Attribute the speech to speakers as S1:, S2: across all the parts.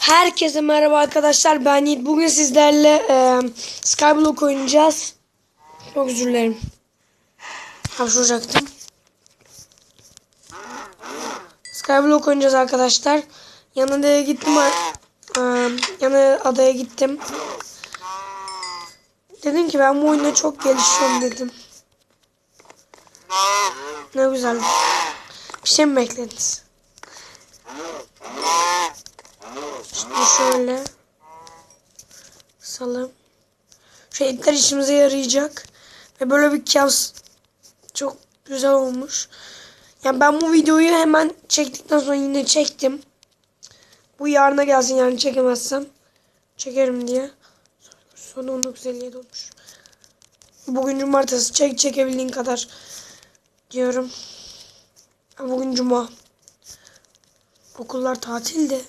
S1: Herkese merhaba arkadaşlar. Ben Yiğit. Bugün sizlerle e, Skyblock oynayacağız. Çok özür dilerim. Hapşuracaktım. Skyblock oynayacağız arkadaşlar. Yan adaya gittim. E, yan adaya gittim. Dedim ki ben bu oyunda çok gelişiyorum dedim. Ne güzel. Bir şey mi beklediniz? Şimdi şöyle salım. Şu etler işimize yarayacak. Ve böyle bir kaos çok güzel olmuş. Yani ben bu videoyu hemen çektikten sonra yine çektim. Bu yarına gelsin yani çekemezsem. Çekerim diye. Son 19.57 olmuş. Bugün cumartesi çek çekebildiğin kadar diyorum. Bugün cuma. Okullar tatilde.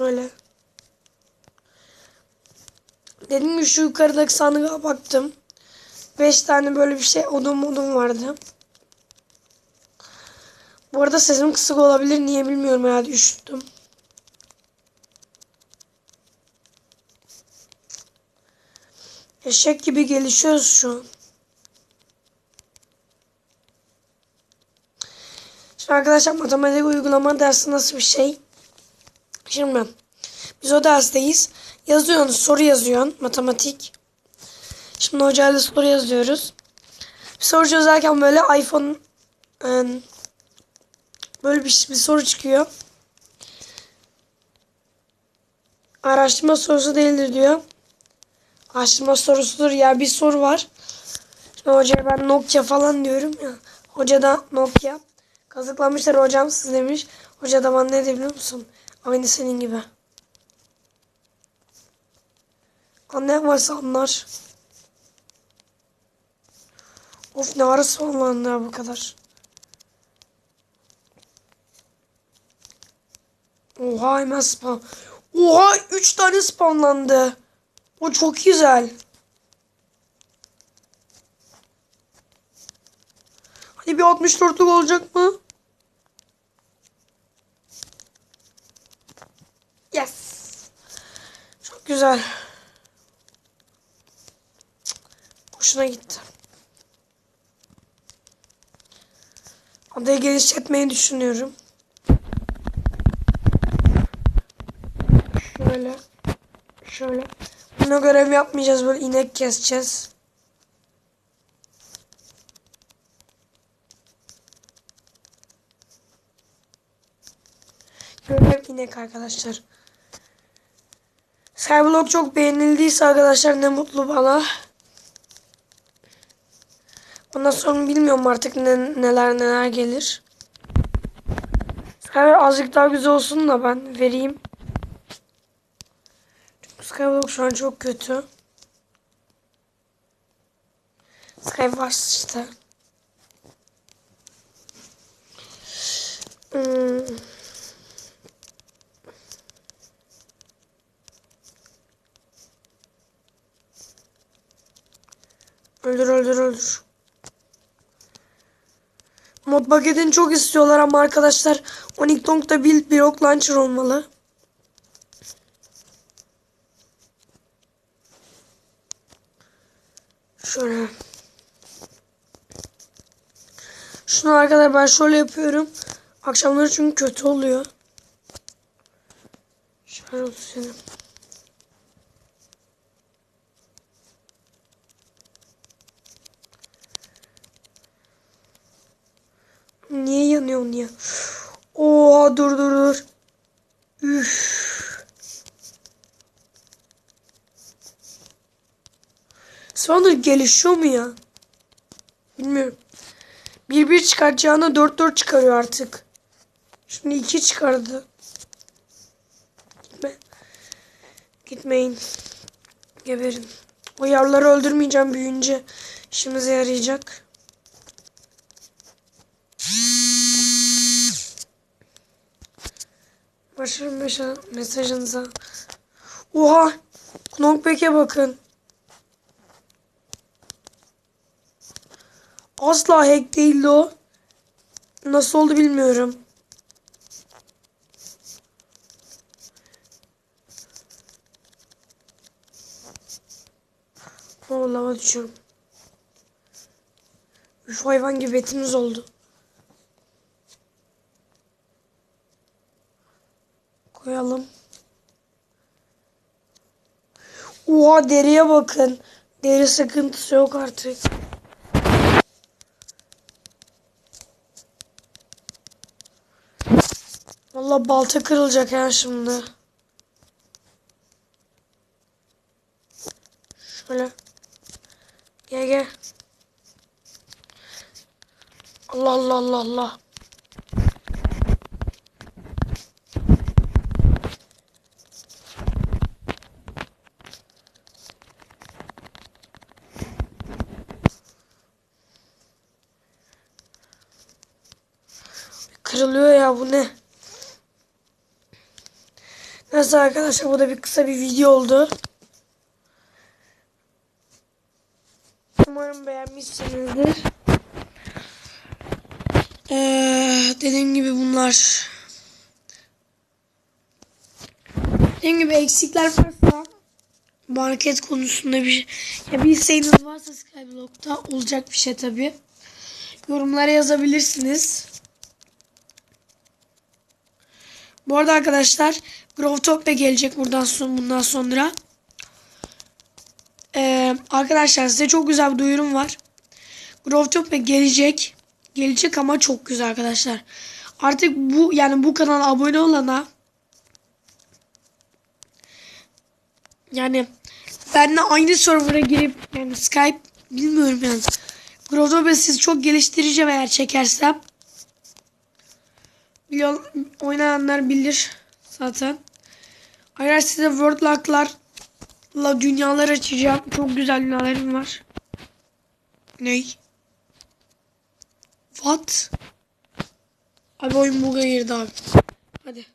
S1: Şöyle. Dedim ki şu yukarıdaki sandığa baktım. 5 tane böyle bir şey odun modum vardı. Bu arada sesim kısık olabilir. Niye bilmiyorum herhalde üşüttüm. Eşek gibi gelişiyoruz şu an. Şimdi arkadaşlar matematik uygulama dersi nasıl bir şey? Şimdi biz o dersteyiz. Yazıyorsun, soru yazıyorsun matematik. Şimdi hocayla soru yazıyoruz. Bir soru çözerken böyle iPhone ıı, böyle bir, bir soru çıkıyor. Araştırma sorusu değildir diyor. Araştırma sorusudur ya bir soru var. Şimdi hocaya ben Nokia falan diyorum ya. Hoca da Nokia. Kazıklamışlar hocam siz demiş. Hoca da bana ne dedi biliyor musun? Aynı senin gibi. Annem varsa anlar. Of ne ara sonlandı ya bu kadar. Oha hemen spawn. Oha 3 tane spawnlandı. O çok güzel. Hadi bir 64'lük olacak mı? Yes. Çok güzel. Hoşuna gitti. Adayı geliştirmeyi düşünüyorum. Şöyle. Şöyle. Buna görev yapmayacağız. Böyle inek keseceğiz. Görev inek arkadaşlar. Skyblock çok beğenildiyse arkadaşlar ne mutlu bana. Ondan sonra bilmiyorum artık ne, neler neler gelir. Skyblock azıcık daha güzel olsun da ben vereyim. Çünkü Skyblock şu an çok kötü. Skywars işte. Hmm. Öldür öldür öldür. Mod paketini çok istiyorlar ama arkadaşlar Oniktong'da build ok launcher olmalı. Şöyle. Şunu arkadaşlar ben şöyle yapıyorum. Akşamları çünkü kötü oluyor. Şöyle olsun. Niye yanıyorsun ya? Oha dur dur dur. Üf. Sonra gelişiyor mu ya? Bilmiyorum. Bir bir çıkartacağına dört dört çıkarıyor artık. Şimdi iki çıkardı. Gitme. Gitmeyin. Geberin. O yavruları öldürmeyeceğim büyüyünce. işimize yarayacak. 25'e mesajınıza. Oha! Knockback'e bakın. Asla hack değildi o. Nasıl oldu bilmiyorum. O lava düşüyorum. Üç hayvan gibi etimiz oldu. Koyalım. Oha deriye bakın. Deri sıkıntısı yok artık. Vallahi balta kırılacak ya şimdi. Şöyle. Gel gel. Allah Allah Allah Allah. Kırılıyor ya bu ne? Neyse arkadaşlar bu da bir kısa bir video oldu. Umarım beğenmişsinizdir. Ee, dediğim gibi bunlar dediğim gibi eksikler varsa market konusunda bir şey ya bir isteğiniz varsa Skyblock'ta olacak bir şey tabi. Yorumlara yazabilirsiniz. Bu arada arkadaşlar Growtopia gelecek buradan son bundan sonra. Ee, arkadaşlar size çok güzel bir duyurum var. Growtopia gelecek. Gelecek ama çok güzel arkadaşlar. Artık bu yani bu kanala abone olana yani benimle aynı server'a girip yani Skype bilmiyorum yani. Growtopia sizi çok geliştireceğim eğer çekersem. Biliyor, oynayanlar bilir zaten. Ayrıca size World Lock'larla dünyalar açacağım. Çok güzel dünyalarım var. Ney? What? Abi oyun buga girdi abi. Hadi.